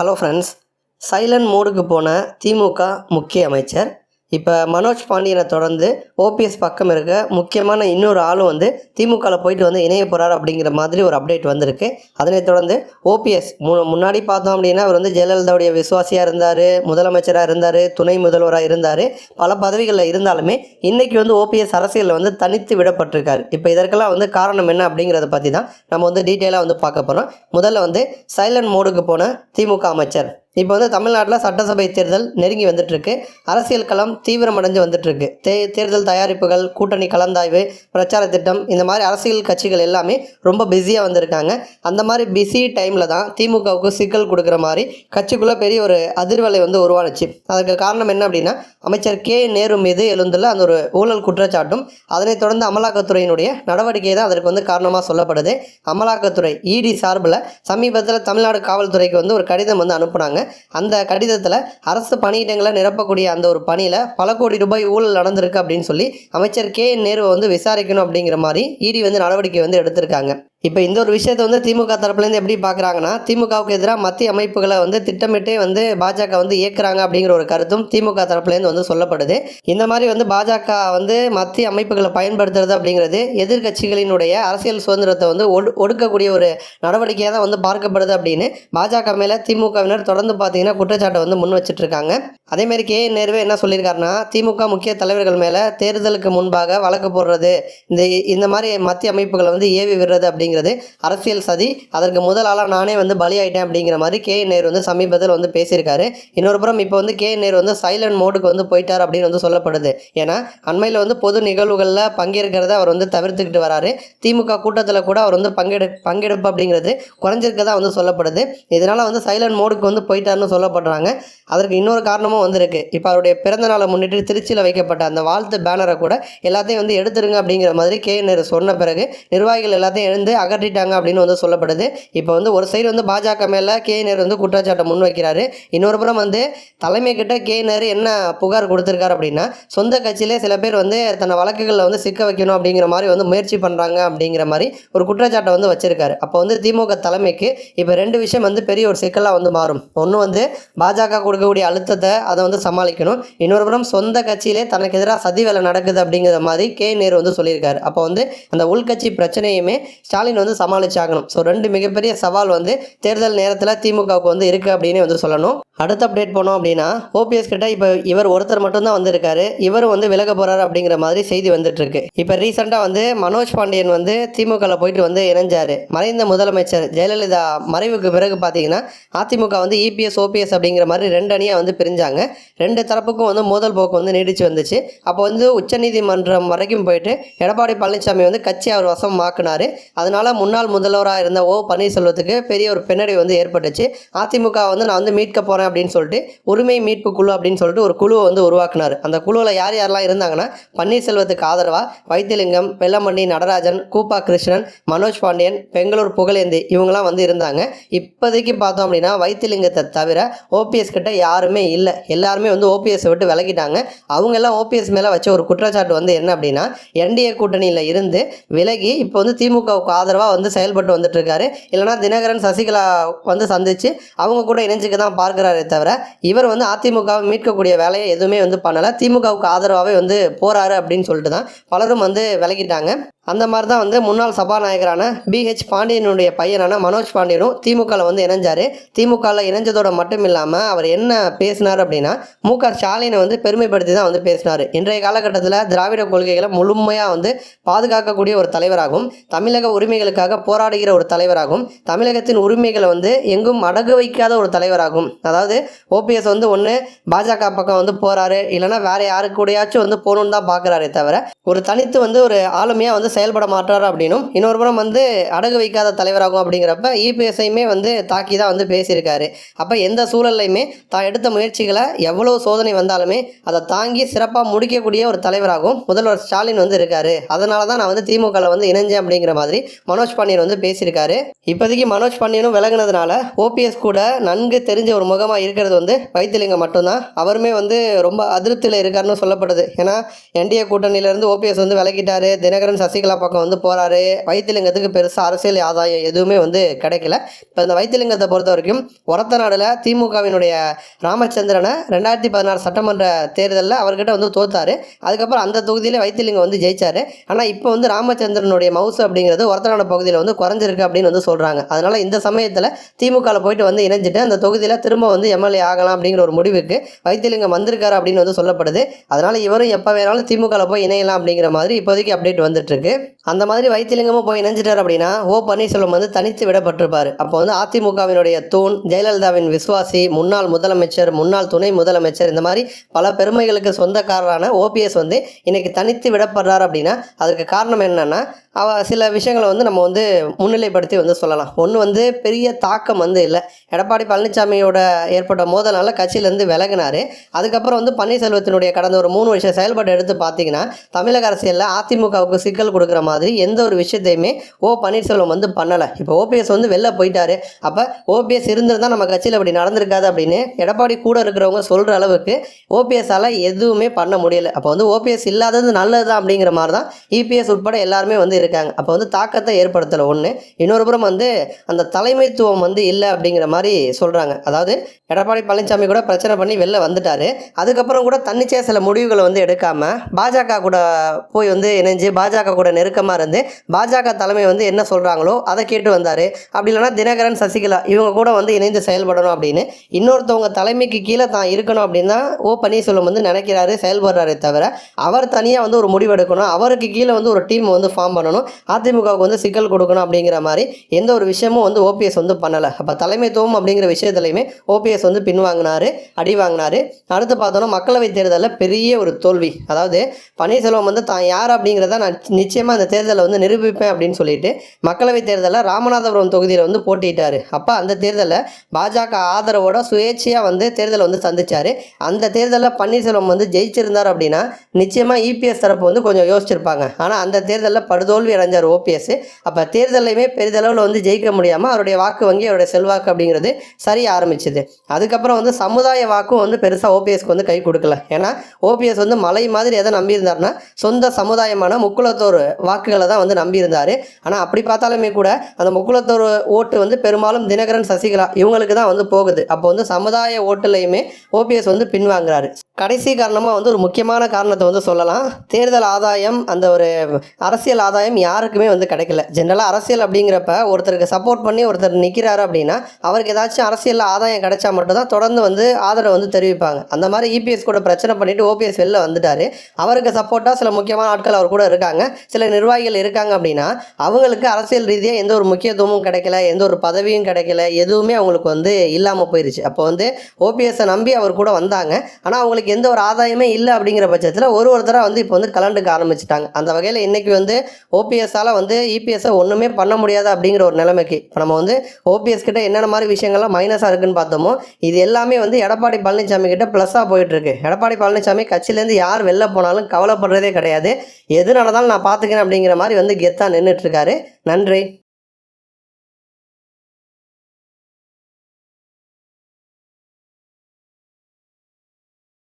Hello friends silent மோடுக்கு போன திமுக முக்கிய அமைச்சர் இப்போ மனோஜ் பாண்டியனை தொடர்ந்து ஓபிஎஸ் பக்கம் இருக்க முக்கியமான இன்னொரு ஆளும் வந்து திமுகவில் போயிட்டு வந்து இணைய போகிறார் அப்படிங்கிற மாதிரி ஒரு அப்டேட் வந்திருக்கு. அதனைத் தொடர்ந்து ஓபிஎஸ் மு முன்னாடி பார்த்தோம் அப்படின்னா அவர் வந்து ஜெயலலிதாவுடைய விசுவாசியாக இருந்தார் முதலமைச்சராக இருந்தார் துணை முதல்வராக இருந்தார். பல பதவிகளில் இருந்தாலுமே இன்றைக்கி வந்து ஓபிஎஸ் அரசியலில் வந்து தனித்து விடப்பட்டிருக்காரு. இப்போ இதற்கெல்லாம் வந்து காரணம் என்ன அப்படிங்கிறத பற்றி தான் நம்ம வந்து டீட்டெயிலாக வந்து பார்க்க போகிறோம் முதல்ல வந்து சைலண்ட் மோடுக்கு போன திமுக அமைச்சர் இப்போ வந்து தமிழ்நாட்டில் சட்டசபை தேர்தல் நெருங்கி வந்துட்டுருக்கு. அரசியல் களம் தீவிரமடைஞ்சு வந்துட்டுருக்கு. தே தேர்தல் தயாரிப்புகள் கூட்டணி கலந்தாய்வு பிரச்சார திட்டம் இந்த மாதிரி அரசியல் கட்சிகள் எல்லாமே ரொம்ப பிஸியாக வந்திருக்காங்க. அந்த மாதிரி பிஸி டைமில் தான் திமுகவுக்கு சிக்கல் கொடுக்குற மாதிரி கட்சிக்குள்ளே பெரிய ஒரு அதிர்வலை வந்து உருவானுச்சு. அதுக்கு காரணம் என்ன அப்படின்னா அமைச்சர் கே. நேரு மீது எழுந்துள்ள அந்த ஒரு ஊழல் குற்றச்சாட்டும் அதனைத் தொடர்ந்து அமலாக்கத்துறையினுடைய நடவடிக்கை தான் அதற்கு வந்து காரணமாக சொல்லப்படுது. அமலாக்கத்துறை இடி சார்பில் சமீபத்தில் தமிழ்நாடு காவல்துறைக்கு வந்து ஒரு கடிதம் வந்து அனுப்புனாங்க. அந்த கடிதத்தில் அரசு பணியிடங்களை நிரப்பக்கூடிய அந்த ஒரு பணியில் பல கோடி ரூபாய் ஊழல் நடந்திருக்கு அப்படின்னு சொல்லி அமைச்சர் கே நேருவை வந்து விசாரிக்கணும் அப்படிங்கிற மாதிரி இடி வந்து நடவடிக்கை வந்து எடுத்திருக்காங்க. இப்போ இந்த ஒரு விஷயத்தை வந்து திமுக தரப்புலேருந்து எப்படி பார்க்குறாங்கன்னா திமுகவுக்கு எதிராக மத்திய அமைப்புகளை வந்து திட்டமிட்டே வந்து பாஜக வந்து இயக்குறாங்க அப்படிங்கிற ஒரு கருத்தும் திமுக தரப்புலேருந்து வந்து சொல்லப்படுது. இந்த மாதிரி வந்து பாஜக வந்து மத்திய அமைப்புகளை பயன்படுத்துறது அப்படிங்கிறது எதிர்க்கட்சிகளினுடைய அரசியல் சுதந்திரத்தை வந்து ஒடு ஒடுக்கக்கூடிய ஒரு நடவடிக்கையாக தான் வந்து பார்க்கப்படுது அப்படின்னு பாஜக மேலே திமுகவினர் தொடர்ந்து பார்த்தீங்கன்னா குற்றச்சாட்டை வந்து முன் வச்சுட்டு இருக்காங்க அதேமாதிரி கே நேருவே என்ன சொல்லியிருக்காருன்னா திமுக முக்கிய தலைவர்கள் மேலே தேர்தலுக்கு முன்பாக வழக்கு போடுறது இந்த இந்த மாதிரி மத்திய அமைப்புகளை வந்து ஏவி விடுறது அப்படிங்கிறது அரசியல் சதி. அதற்கு முதல் ஆளாக நானே வந்து பலியாயிட்டேன் அப்படிங்கிற மாதிரி கே. நேரு வந்து சமீபத்தில் வந்து பேசியிருக்காரு. இன்னொரு புறம் இப்போ வந்து கே. நேரு வந்து சைலண்ட் மோடுக்கு வந்து போயிட்டார் அப்படின்னு வந்து சொல்லப்படுது. ஏன்னா அண்மையில் வந்து பொது நிகழ்வுகளில் பங்கேற்கிறத அவர் வந்து தவிர்த்துக்கிட்டு வராரு. திமுக கூட்டத்தில் கூட அவர் வந்து பங்கெடு பங்கெடுப்பு அப்படிங்கிறது குறைஞ்சிருக்கதா வந்து சொல்லப்படுது. இதனால் வந்து சைலண்ட் மோடுக்கு வந்து போயிட்டார்னு சொல்லப்படுறாங்க. அதற்கு இன்னொரு காரணமும் வந்திருக்கு. இப்போ அவருடைய பிறந்த நாளை முன்னிட்டு திருச்சியில் வைக்கப்பட்ட அந்த வாழ்த்து பேனரை கூட எல்லாத்தையும் வந்து எடுத்துருங்க அப்படிங்கிற மாதிரி கே. நேரு சொன்ன பிறகு நிர்வாகிகள் எல்லாத்தையும் எழுந்து அகற்றிட்டாங்க அப்படின்னு வந்து சொல்லப்படுது. இப்போ வந்து ஒரு சைடு வந்து பாஜக மேலே கே வந்து குற்றச்சாட்டை முன் வைக்கிறாரு. இன்னொரு புறம் வந்து தலைமை கிட்ட கே நேரு என்ன புகார் கொடுத்துருக்காரு அப்படின்னா சொந்த கட்சியிலே சில பேர் வந்து தன்னை வழக்குகளில் வந்து சிக்க வைக்கணும் அப்படிங்கிற மாதிரி வந்து முயற்சி பண்ணுறாங்க அப்படிங்கிற மாதிரி ஒரு குற்றச்சாட்டை வந்து வச்சிருக்காரு. அப்போ வந்து திமுக தலைமைக்கு இப்போ ரெண்டு விஷயம் வந்து பெரிய ஒரு சிக்கலாக வந்து மாறும். ஒன்று வந்து பாஜக கொடுக்கக்கூடிய அழுத்தத்தை அதை வந்து சமாளிக்கணும். இன்னொரு புறம் சொந்த கட்சியிலே தனக்கு எதிராக சதி வேலை நடக்குது அப்படிங்கிற மாதிரி கே நேரு வந்து சொல்லியிருக்காரு. அப்போ வந்து அந்த உள்கட்சி பிரச்சனையுமே ஸ்டாலின் வந்து சமாளிச்சாகணும். ஸோ ரெண்டு மிகப்பெரிய சவால் வந்து தேர்தல் நேரத்தில் திமுகவுக்கு வந்து இருக்குது அப்படின்னு வந்து சொல்லணும். அடுத்த அப்டேட் போனோம் அப்படின்னா ஓபிஎஸ் கிட்ட இப்போ இவர் ஒருத்தர் மட்டும்தான் வந்திருக்காரு. இவரும் வந்து விலக போகிறார் அப்படிங்கிற மாதிரி செய்தி வந்துட்டு இருக்கு இப்போ ரீசெண்டாக வந்து மனோஜ் பாண்டியன் வந்து திமுகவில் போயிட்டு வந்து இணைஞ்சார். மறைந்த முதலமைச்சர் ஜெயலலிதா மறைவுக்கு பிறகு பார்த்தீங்கன்னா அதிமுக வந்து இபிஎஸ் ஓபிஎஸ் அப்படிங்கிற மாதிரி ரெண்டு அணியாக வந்து பிரிஞ்சாங்க. ரெண்டு தரப்புக்கும் வந்து மோதல் போக்கு வந்து நீடிச்சு வந்துச்சு. அப்போ வந்து உச்சநீதிமன்றம் வரைக்கும் போயிட்டு எடப்பாடி பழனிசாமி வந்து கட்சி அவர் வசம் மாக்குனாரு. அதனால முன்னாள் முதல்வராக இருந்த ஓ பன்னீர்செல்வத்துக்கு பெரிய ஒரு பின்னடைவு வந்து ஏற்பட்டுச்சு. அதிமுக வந்து நான் வந்து மீட்க போகிறேன் அப்படின்னு சொல்லிட்டு உரிமை மீட்பு குழு அப்படின்னு சொல்லிட்டு ஒரு குழுவை வந்து உருவாக்குனார். அந்த குழுவில் யார் யாரெல்லாம் இருந்தாங்கன்னா பன்னீர்செல்வத்துக்கு ஆதரவாக வைத்தியலிங்கம் வெள்ளமண்ணி நடராஜன் கூப்பா கிருஷ்ணன் மனோஜ் பாண்டியன் பெங்களூர் புகழேந்தி இவங்கெல்லாம் வந்து இருந்தாங்க. இப்போதைக்கு பார்த்தோம் அப்படின்னா வைத்தியலிங்கத்தை தவிர ஓபிஎஸ் கிட்ட யாருமே இல்லை. எல்லாருமே வந்து ஓபிஎஸ் விட்டு விலகிட்டாங்க. அவங்க எல்லாம் ஓபிஎஸ் மேலே வச்ச ஒரு குற்றச்சாட்டு வந்து என்ன அப்படின்னா என்டிஏ கூட்டணியில் இருந்து விலகி இப்போ வந்து திமுகவுக்கு ஆதரவாக வந்து செயல்பட்டு வந்துட்டுருக்காரு. இல்லைனா தினகரன் சசிகலா வந்து சந்தித்து அவங்க கூட இணைஞ்சுக்க தான் பார்க்குறாரே தவிர இவர் வந்து அதிமுகவை மீட்கக்கூடிய வேலையை எதுவுமே வந்து பண்ணலை. திமுகவுக்கு ஆதரவாகவே வந்து போகிறாரு அப்படின்னு சொல்லிட்டு தான் பலரும் வந்து விலகிட்டாங்க. அந்த மாதிரி தான் வந்து முன்னாள் சபாநாயகரான பிஹெச் பாண்டியனுடைய பையனான மனோஜ் பாண்டியனும் திமுகவில் வந்து இணைஞ்சார். திமுகவில் இணைஞ்சதோட மட்டும் இல்லாமல் அவர் என்ன பேசினார் அப்படின்னா மு க ஸ்டாலினை வந்து பெருமைப்படுத்தி தான் வந்து பேசினார். இன்றைய காலகட்டத்தில் திராவிட கொள்கைகளை முழுமையாக வந்து பாதுகாக்கக்கூடிய ஒரு தலைவராகும் தமிழக உரிமைகளுக்காக போராடுகிற ஒரு தலைவராகும் தமிழகத்தின் உரிமைகளை வந்து எங்கும் அடகு வைக்காத ஒரு தலைவராகும் அதாவது ஓபிஎஸ் வந்து ஒன்று பாஜக பக்கம் வந்து போகிறாரு இல்லைனா வேற யாரு கூடயாச்சும் வந்து போகணுன்னு தான் பார்க்குறாரே தவிர ஒரு தனித்து வந்து ஒரு ஆளுமையாக வந்து செயல்பட மாட்டார் அப்படின்னும் இன்னொரு புறம் வந்து அடகு வைக்காத தலைவராகும் அப்படிங்கிறப்ப இபிஎஸ்ஐயுமே வந்து தாக்கி தான் வந்து பேசியிருக்காரு. அப்போ எந்த சூழல்லையுமே தான் எடுத்த முயற்சிகளை எவ்வளோ சோதனை வந்தாலுமே அதை தாங்கி சிறப்பாக முடிக்கக்கூடிய ஒரு தலைவராகவும் முதல்வர் ஸ்டாலின் வந்து இருக்காரு. அதனால தான் நான் வந்து திமுகவில் வந்து இணைஞ்சேன் அப்படிங்கிற மாதிரி மனோஜ் பாண்டியன் வந்து பேசியிருக்காரு. இப்போதைக்கு மனோஜ் பாண்டியனும் விலகினதுனால ஓபிஎஸ் கூட நன்கு தெரிஞ்ச ஒரு முகமாக இருக்கிறது வந்து வைத்திலிங்கம் மட்டும்தான். அவருமே வந்து ரொம்ப அதிருப்தியில் இருக்காருன்னு சொல்லப்படுது. ஏன்னா என்டிஏ கூட்டணியிலேருந்து ஓபிஎஸ் வந்து விலகிட்டாரு. தினகரன் சசி சசிகலா பக்கம் வந்து போகிறாரு வைத்தியலிங்கத்துக்கு பெருசாக அரசியல் ஆதாயம் எதுவுமே வந்து கிடைக்கல. இப்போ இந்த வைத்தியலிங்கத்தை பொறுத்த வரைக்கும் ஒரத்த நாடில் திமுகவினுடைய ராமச்சந்திரனை ரெண்டாயிரத்தி பதினாறு சட்டமன்ற தேர்தலில் அவர்கிட்ட வந்து தோத்தாரு. அதுக்கப்புறம் அந்த தொகுதியிலே வைத்தியலிங்கம் வந்து ஜெயிச்சாரு. ஆனால் இப்போ வந்து ராமச்சந்திரனுடைய மவுசு அப்படிங்கிறது ஒரத்தநாடு பகுதியில் வந்து குறைஞ்சிருக்கு அப்படின்னு வந்து சொல்கிறாங்க அதனால் இந்த சமயத்தில் திமுகவில் போயிட்டு வந்து இணைஞ்சிட்டு அந்த தொகுதியில் திரும்ப வந்து எம்எல்ஏ ஆகலாம் அப்படிங்கிற ஒரு முடிவுக்கு வைத்தியலிங்கம் வந்திருக்காரு அப்படின்னு வந்து சொல்லப்படுது. அதனால் இவரும் எப்போ வேணாலும் திமுகவில் போய் இணையலாம் அப்படிங்கிற மாதிரி இப்போதைக்கு அப்டேட் வந்துட்டு இருக்கு. அந்த மாதிரி வைத்திலிங்கமும் போய் இணைஞ்சிட்டார் அப்படின்னா ஓ பன்னீர்செல்வம் வந்து தனித்து விடப்பட்டிருப்பார். அப்போ வந்து அதிமுகவினுடைய தூண் ஜெயலலிதாவின் விசுவாசி முன்னாள் முதலமைச்சர் முன்னாள் துணை முதலமைச்சர் இந்த மாதிரி பல பெருமைகளுக்கு சொந்தக்காரரான ஓபிஎஸ் வந்து இன்னைக்கு தனித்து விடப்படுறார் அப்படின்னா அதுக்கு காரணம் என்னன்னா அவ சில விஷயங்களை வந்து நம்ம வந்து முன்னிலைப்படுத்தி வந்து சொல்லலாம். ஒன்று வந்து பெரிய தாக்கம் வந்து இல்லை. எடப்பாடி பழனிசாமியோட ஏற்பட்ட மோதலால் கட்சியிலேருந்து விலகினார். அதுக்கப்புறம் வந்து பன்னீர்செல்வத்தினுடைய கடந்த ஒரு மூணு வருஷம் செயல்பாடு எடுத்து பார்த்தீங்கன்னா தமிழக அரசியலில் அதிமுகவுக்கு சிக்கல் கொடுக்குற மாதிரி எந்த ஒரு விஷயத்தையுமே ஓ பன்னீர்செல்வம் வந்து பண்ணலை. இப்போ ஓபிஎஸ் வந்து வெளில போயிட்டாரு. அப்போ ஓபிஎஸ் இருந்திருந்தால் நம்ம கட்சியில் அப்படி நடந்திருக்காது அப்படின்னு எடப்பாடி கூட இருக்கிறவங்க சொல்கிற அளவுக்கு ஓபிஎஸ்ஸால் எதுவுமே பண்ண முடியல. அப்போ வந்து ஓபிஎஸ் இல்லாதது நல்லது தான் அப்படிங்கிற மாதிரி தான் இபிஎஸ் உட்பட எல்லாருமே வந்து இருக்காங்க. அப்போ வந்து தாக்கத்தை ஏற்படுத்தலை ஒன்று இன்னொரு புறம் வந்து அந்த தலைமைத்துவம் வந்து இல்லை அப்படிங்கிற மாதிரி சொல்கிறாங்க அதாவது எடப்பாடி பழனிசாமி கூட பிரச்சனை பண்ணி வெளில வந்துட்டார். அதுக்கப்புறம் கூட தன்னிச்சையாக சில முடிவுகளை வந்து எடுக்காமல் பாஜக கூட போய் வந்து இணைஞ்சு பாஜக கூட கூட நெருக்கமாக இருந்து பாஜக தலைமை வந்து என்ன சொல்கிறாங்களோ அதை கேட்டு வந்தார். அப்படி இல்லைனா தினகரன் சசிகலா இவங்க கூட வந்து இணைந்து செயல்படணும் அப்படின்னு. இன்னொருத்தவங்க தலைமைக்கு கீழே தான் இருக்கணும் அப்படின்னு தான் ஓ பன்னீர்செல்வம் வந்து நினைக்கிறாரு செயல்படுறாரே தவிர அவர் தனியாக வந்து ஒரு முடிவு எடுக்கணும் அவருக்கு கீழே வந்து ஒரு டீம் வந்து ஃபார்ம் பண்ணணும். அதிமுகவுக்கு வந்து சிக்கல் கொடுக்கணும் அப்படிங்கிற மாதிரி எந்த ஒரு விஷயமும் வந்து ஓபிஎஸ் வந்து பண்ணலை. அப்போ தலைமைத்துவம் அப்படிங்கிற விஷயத்துலையுமே ஓபிஎஸ் வந்து பின்வாங்கினார் அடி வாங்கினார். அடுத்து பார்த்தோன்னா மக்களவை தேர்தலில் பெரிய ஒரு தோல்வி. அதாவது பன்னீர்செல்வம் வந்து தான் யார் அப்படிங்கிறத நான் நிச்சயம் நிச்சயமாக இந்த தேர்தலை வந்து நிரூபிப்பேன் அப்படின்னு சொல்லிட்டு மக்களவைத் தேர்தலில் ராமநாதபுரம் தொகுதியில் வந்து போட்டிட்டார் அப்போ அந்த தேர்தலில் பாஜக ஆதரவோட சுயேட்சையாக வந்து தேர்தலை வந்து சந்திச்சார். அந்த தேர்தலில் பன்னீர்செல்வம் வந்து ஜெயிச்சிருந்தார் அப்படின்னா நிச்சயமாக இபிஎஸ் தரப்பு வந்து கொஞ்சம் யோசிச்சிருப்பாங்க. ஆனால் அந்த தேர்தலில் படுதோல்வி அடைஞ்சார் ஓபிஎஸ் அப்போ தேர்தலையுமே பெரிதளவில் வந்து ஜெயிக்க முடியாமல் அவருடைய வாக்கு வங்கி அவருடைய செல்வாக்கு அப்படிங்கிறது சரிய ஆரம்பிச்சுது. அதுக்கப்புறம் வந்து சமுதாய வாக்கும் வந்து பெருசாக ஓபிஎஸ்க்கு வந்து கை கொடுக்கல. ஏன்னா ஓபிஎஸ் வந்து மலை மாதிரி எதை நம்பியிருந்தார்னா சொந்த சமுதாயமான முக்குளத்தோர் வாக்குகளை தான் வந்து நம்பியிருந்தார். ஆனால் அப்படி பார்த்தாலுமே கூட அந்த முக்குளத்தோர் ஓட்டு வந்து பெரும்பாலும் தினகரன் சசிகலா இவங்களுக்கு தான் வந்து போகுது. அப்போ வந்து சமுதாய ஓட்டுலையுமே ஓபிஎஸ் வந்து பின்வாங்குறாரு. கடைசி காரணமாக வந்து ஒரு முக்கியமான காரணத்தை வந்து சொல்லலாம். தேர்தல் ஆதாயம் அந்த ஒரு அரசியல் ஆதாயம் யாருக்குமே வந்து கிடைக்கல. ஜென்ரலாக அரசியல் அப்படிங்கிறப்ப ஒருத்தருக்கு சப்போர்ட் பண்ணி ஒருத்தர் நிற்கிறாரு அப்படின்னா அவருக்கு ஏதாச்சும் அரசியலில் ஆதாயம் கிடைச்சா மட்டும்தான் தொடர்ந்து வந்து ஆதரவு வந்து தெரிவிப்பாங்க. அந்த மாதிரி இபிஎஸ் கூட பிரச்சனை பண்ணிட்டு ஓபிஎஸ் வெளில வந்துட்டாரு. அவருக்கு சப்போர்ட்டாக சில முக்கியமான ஆட்கள் அவர் கூட இருக்காங்க. சில நிர்வாகிகள் இருக்காங்க அப்படின்னா அவங்களுக்கு அரசியல் ரீதியாக எந்த ஒரு முக்கியத்துவமும் கிடைக்கல எந்த ஒரு பதவியும் கிடைக்கல எதுவுமே அவங்களுக்கு வந்து இல்லாமல் போயிருச்சு. அப்போ வந்து ஓபிஎஸ்ஸை நம்பி அவர் கூட வந்தாங்க. ஆனால் அவங்களுக்கு எந்த ஒரு ஆதாயமே இல்லை அப்படிங்கிற பட்சத்தில் ஒரு ஒருத்தராக வந்து இப்போ வந்து கலண்டுக்க ஆரம்பிச்சிட்டாங்க. அந்த வகையில் இன்றைக்கி வந்து ஓபிஎஸ்ஸால் வந்து இபிஎஸ்ஸை ஒன்றுமே பண்ண முடியாது அப்படிங்கிற ஒரு நிலைமைக்கு இப்போ நம்ம வந்து ஓபிஎஸ் கிட்ட என்னென்ன மாதிரி விஷயங்கள்லாம் மைனஸாக இருக்குன்னு பார்த்தோமோ இது எல்லாமே வந்து எடப்பாடி பழனிசாமி கிட்ட ப்ளஸ்ஸாக போயிட்டுருக்கு எடப்பாடி பழனிசாமி கட்சியிலேருந்து யார் வெளில போனாலும் கவலைப்படுறதே கிடையாது. எது நடந்தாலும் நான் பார்த்துக்கிறேன் அப்படிங்கிற மாதிரி வந்து கெத்தாக நின்றுட்டுருக்காரு நன்றி.